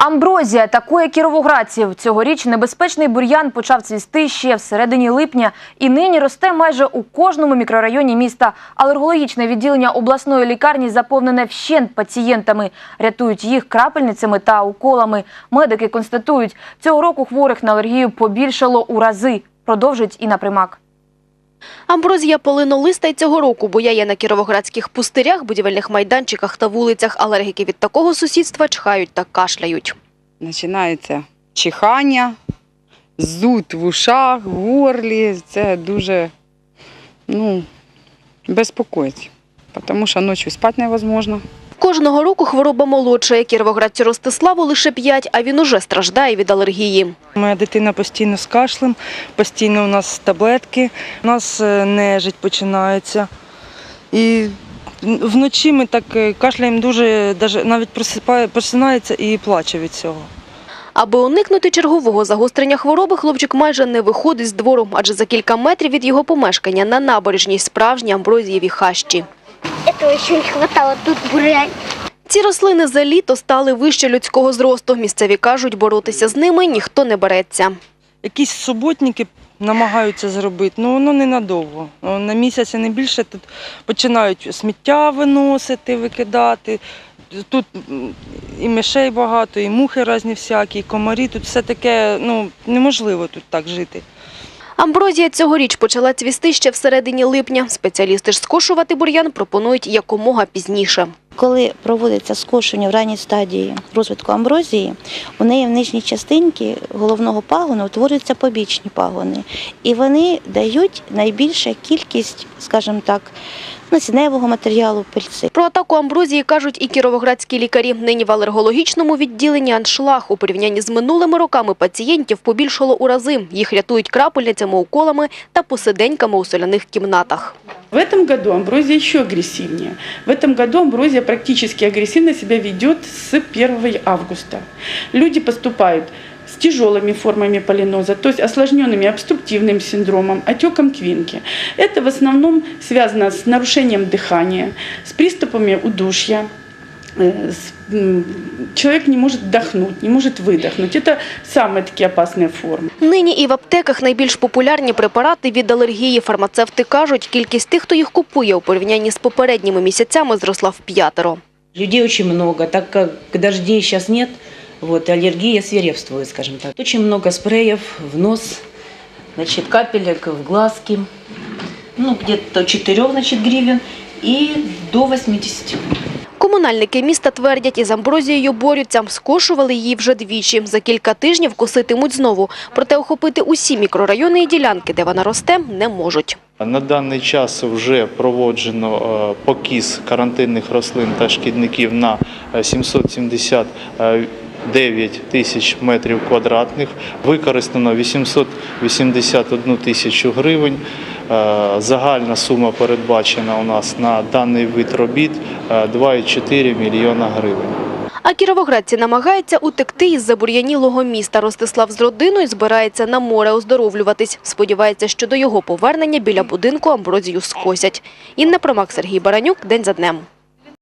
Амброзія атакує кіровоградців. Цьогоріч небезпечний бур'ян почав цвісти ще всередині липня і нині росте майже у кожному мікрорайоні міста. Алергологічне відділення обласної лікарні заповнене вщент пацієнтами. Рятують їх крапельницями та уколами. Медики констатують, цього року хворих на алергію побільшало у рази. Продовжить Інна Примак. Амброзія полинолиста й цього року буяє на кіровоградських пустирях, будівельних майданчиках та вулицях. Алергіки від такого сусідства чхають та кашляють. Починається чихання, зуд в ушах, горлі. Це дуже ну, безпокоїть, тому що ночі спати невозможно. Кожного року хвороба молодшає. Кіровоградцю Ростиславу лише 5, а він уже страждає від алергії. Моя дитина постійно з кашлем, постійно у нас таблетки, у нас е, нежить починається. І вночі ми так е, кашляємо дуже, навіть просинається і плаче від цього. Аби уникнути чергового загострення хвороби, хлопчик майже не виходить з двору, адже за кілька метрів від його помешкання на набережній справжні амброзієві хащі. Этого еще не хватало, тут бурянь. Ці рослини за літо стали вище людського зросту. Місцеві кажуть, боротися з ними ніхто не береться. Якісь суботники намагаються зробити, ну воно ненадовго. Ну, На місяць і не більше тут починають сміття виносити, викидати. Тут і мишей багато, і мухи різні всякі, і комарі. Тут все таке, ну неможливо тут так жити. Амброзія цьогоріч почала цвісти ще всередині липня. Спеціалісти ж скошувати бур'ян пропонують якомога пізніше. Коли проводиться скошення в ранній стадії розвитку амброзії, у неї в нижній частинці головного пагону утворюються побічні пагони, і вони дають найбільшу кількість, скажімо так, насінневого матеріалу пильці. Про атаку амброзії кажуть і кіровоградські лікарі. Нині в алергологічному відділенні аншлаг у порівнянні з минулими роками пацієнтів побільшало у рази. Їх рятують крапельницями, уколами та посиденьками у соляних кімнатах. В этом году амброзия еще агрессивнее. В этом году амброзия практически агрессивно себя ведет с 1 августа. Люди поступают с тяжелыми формами полиноза, то есть осложненными обструктивным синдромом, отеком квинки. Это в основном связано с нарушением дыхания, с приступами удушья. э, с, м, Человек не может вдохнуть, не может выдохнуть. Это самые такие опасные формы. Нині і в аптеках найбільш популярні препарати від алергії. Фармацевти кажуть, кількість тих, хто їх купує у порівнянні з попередніми місяцями, зросла в п'ятеро. Людей очень много, так как дождей сейчас нет, Вот, аллергия свирепствует, скажем так. Очень много спреев в нос, значит, капелек в глазки. Ну, где-то 4 значит, гривен и до 80. Комунальники міста твердять, із амброзією борються, скошували її вже двічі. За кілька тижнів коситимуть знову. Проте охопити усі мікрорайони і ділянки, де вона росте, не можуть. На даний час вже проводжено е, покіс карантинних рослин та шкідників на е, 770 9 тисяч метрів квадратних, використано 881 тисячу гривень. Е, загальна сума передбачена у нас на даний вид робіт е, 2,4 мільйона гривень. А кіровоградці намагаються утекти із забур'янілого міста. Ростислав з родиною збирається на море оздоровлюватись. Сподівається, що до його повернення біля будинку амброзію скосять. Інна Промак, Сергій Баранюк, день за днем.